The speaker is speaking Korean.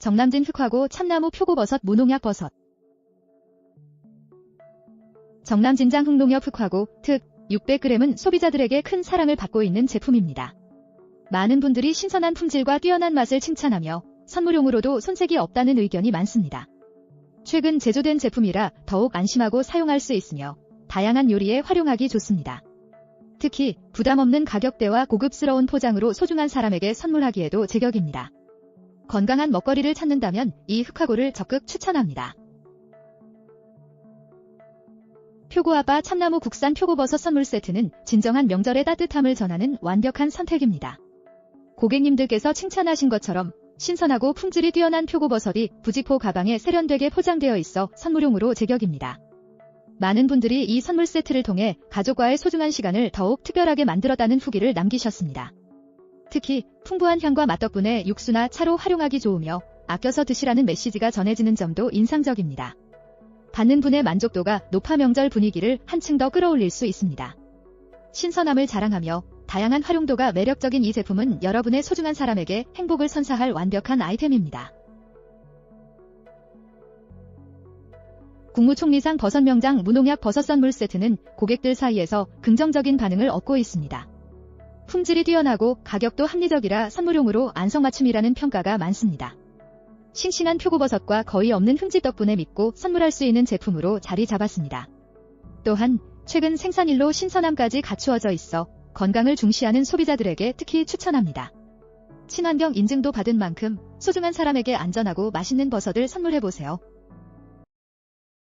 정남진 흑화고 참나무 표고버섯 무농약 버섯 정남진장 흑농협 흑화고 특 600g은 소비자들에게 큰 사랑을 받고 있는 제품입니다. 많은 분들이 신선한 품질과 뛰어난 맛을 칭찬하며 선물용으로도 손색이 없다는 의견이 많습니다. 최근 제조된 제품이라 더욱 안심하고 사용할 수 있으며 다양한 요리에 활용하기 좋습니다. 특히 부담 없는 가격대와 고급스러운 포장으로 소중한 사람에게 선물하기에도 제격입니다. 건강한 먹거리를 찾는다면 이 흑화고를 적극 추천합니다. 표고아빠 참나무 국산 표고버섯 선물 세트는 진정한 명절의 따뜻함을 전하는 완벽한 선택입니다. 고객님들께서 칭찬하신 것처럼 신선하고 품질이 뛰어난 표고버섯이 부직포 가방에 세련되게 포장되어 있어 선물용으로 제격입니다. 많은 분들이 이 선물 세트를 통해 가족과의 소중한 시간을 더욱 특별하게 만들었다는 후기를 남기셨습니다. 특히 풍부한 향과 맛 덕분에 육수나 차로 활용하기 좋으며 아껴서 드시라는 메시지가 전해지는 점도 인상적입니다. 받는 분의 만족도가 높아 명절 분위기를 한층 더 끌어올릴 수 있습니다. 신선함을 자랑하며 다양한 활용도가 매력적인 이 제품은 여러분의 소중한 사람에게 행복을 선사할 완벽한 아이템입니다. 국무총리상 버섯 명장 무농약 버섯 선물 세트는 고객들 사이에서 긍정적인 반응을 얻고 있습니다. 품질이 뛰어나고 가격도 합리적이라 선물용으로 안성맞춤이라는 평가가 많습니다. 싱싱한 표고버섯과 거의 없는 흠집 덕분에 믿고 선물할 수 있는 제품으로 자리 잡았습니다. 또한 최근 생산일로 신선함까지 갖추어져 있어 건강을 중시하는 소비자들에게 특히 추천합니다. 친환경 인증도 받은 만큼 소중한 사람에게 안전하고 맛있는 버섯을 선물해보세요.